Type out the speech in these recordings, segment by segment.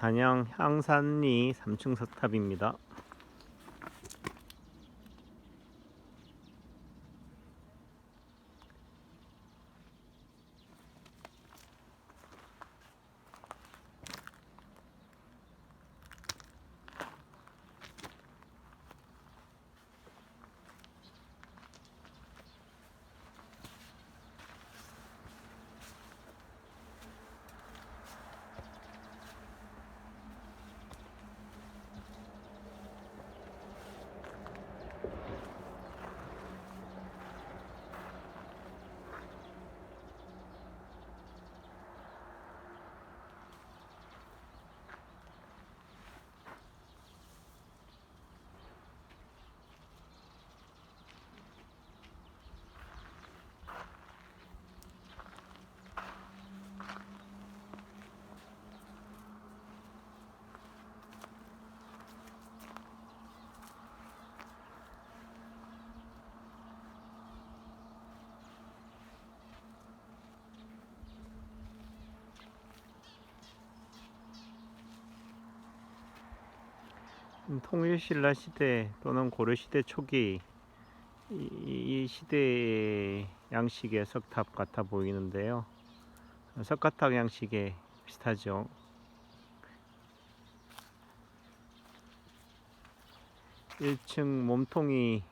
단양 향산리 3층 석탑입니다. 통일신라 시대 또는 고려시대 초기 이, 이 시대의 양식의 석탑 같아 보이는데요. 석가탑 양식에 비슷하죠. 1층 몸통이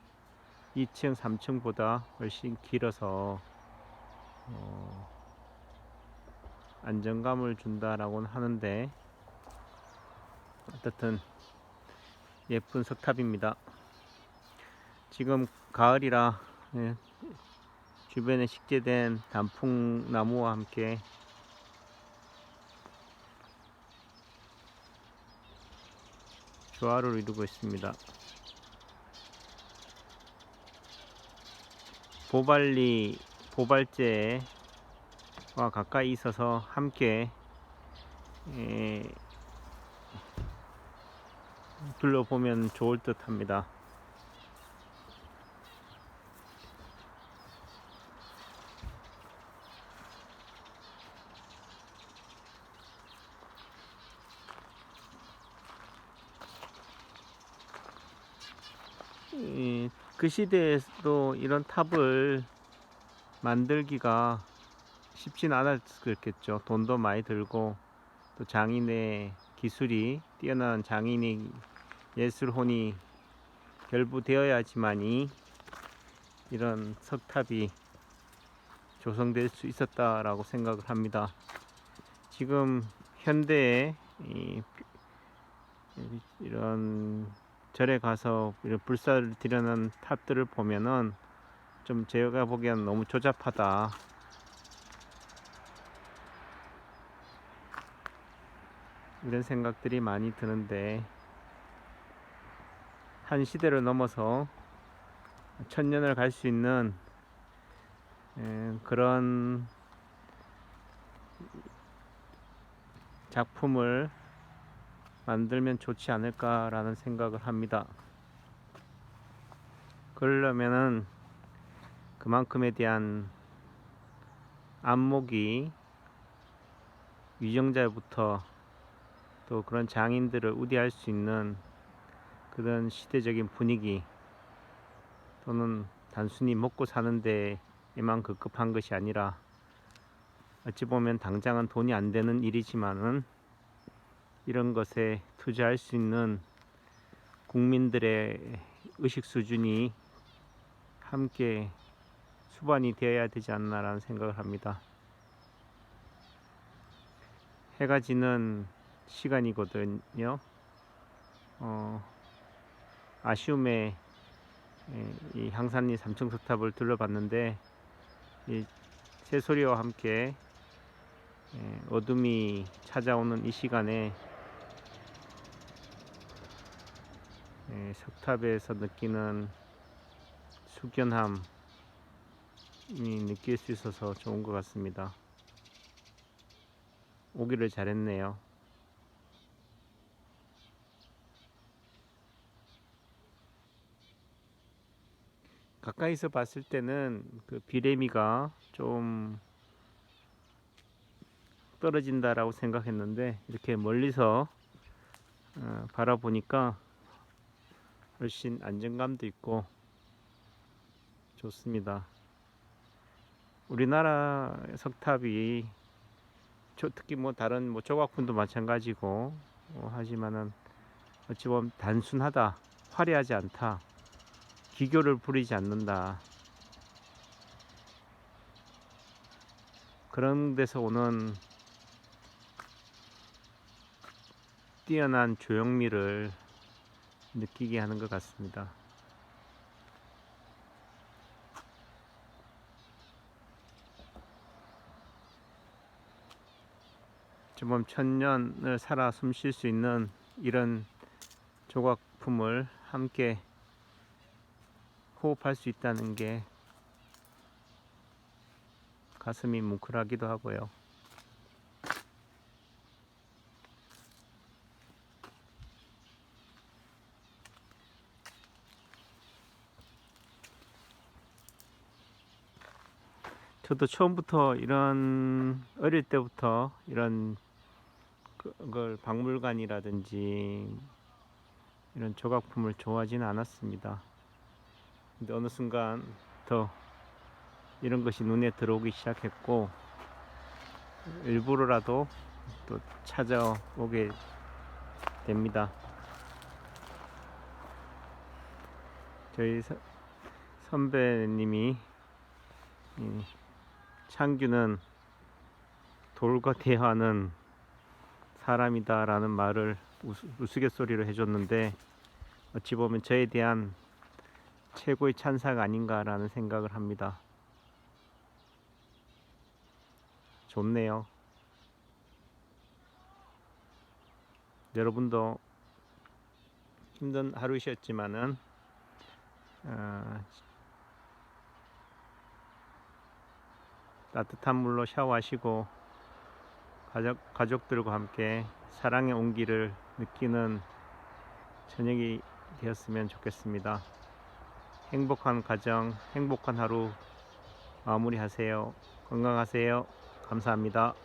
2층, 3층보다 훨씬 길어서 어, 안정감을 준다라고는 하는데 어떻든 예쁜 석탑입니다. 지금 가을이라 예, 주변에 식재된 단풍나무와 함께 조화를 이루고 있습니다. 보발리 보발제와 가까이 있어서 함께 예, 둘러보면 좋을 듯 합니다. 이, 그 시대에도 이런 탑을 만들기가 쉽진 않았겠죠. 돈도 많이 들고 또 장인의 기술이 뛰어난 장인이 예술혼이 결부되어야지만이 이런 석탑이 조성될 수 있었다라고 생각을 합니다. 지금 현대에 이, 이런 절에 가서 이런 불사를 드려는 탑들을 보면은 좀 제가 보기엔 너무 조잡하다. 이런 생각들이 많이 드는데 한 시대를 넘어서 천년을 갈 수 있는 에, 그런 작품을 만들면 좋지 않을까라는 생각을 합니다. 그러려면은 그만큼에 대한 안목이 위정자부터 또 그런 장인들을 우대할 수 있는 그런 시대적인 분위기 또는 단순히 먹고 사는 데 에만 급급한 것이 아니라 어찌 보면 당장은 돈이 안 되는 일이지만은 이런 것에 투자할 수 있는 국민들의 의식 수준이 함께 수반이 되어야 되지 않나라는 생각을 합니다. 해가 지는 시간이거든요. 어, 아쉬움에 에, 이 향산리 삼층 석탑을 둘러봤는데 이 새소리와 함께 에, 어둠이 찾아오는 이 시간에 에, 석탑에서 느끼는 숙연함이 느낄 수 있어서 좋은 것 같습니다. 오기를 잘했네요. 가까이서 봤을 때는 그 비레미가 좀 떨어진다라고 생각했는데 이렇게 멀리서 어, 바라보니까 훨씬 안정감도 있고 좋습니다. 우리나라 석탑이 저- 특히 뭐 다른 뭐 조각품도 마찬가지고 어, 하지만은 어찌 보면 단순하다, 화려하지 않다, 기교를 부리지 않는다. 그런 데서 오는 뛰어난 조형미를 느끼게 하는 것 같습니다. 좀 천년을 살아 숨 쉴 수 있는 이런 조각품을 함께 호흡할 수 있다는 게 가슴이 뭉클하기도 하고요. 저도 처음부터 이런 어릴 때부터 이런 그걸 박물관이라든지 이런 조각품을 좋아하지는 않았습니다. 근데 어느 순간 더 이런 것이 눈에 들어오기 시작했고 일부러라도 또 찾아오게 됩니다. 저희 서- 선배님이 이 창규는 돌과 대화하는 사람이다라는 말을 우스, 우스갯소리로 해줬는데 어찌 보면 저에 대한 최고의 찬사가 아닌가라는 생각을 합니다. 좋네요. 여러분도 힘든 하루셨지만은 어, 따뜻한 물로 샤워하시고 가족, 가족들과 함께 사랑의 온기를 느끼는 저녁이 되었으면 좋겠습니다. 행복한 가정, 행복한 하루 마무리하세요. 건강하세요. 감사합니다.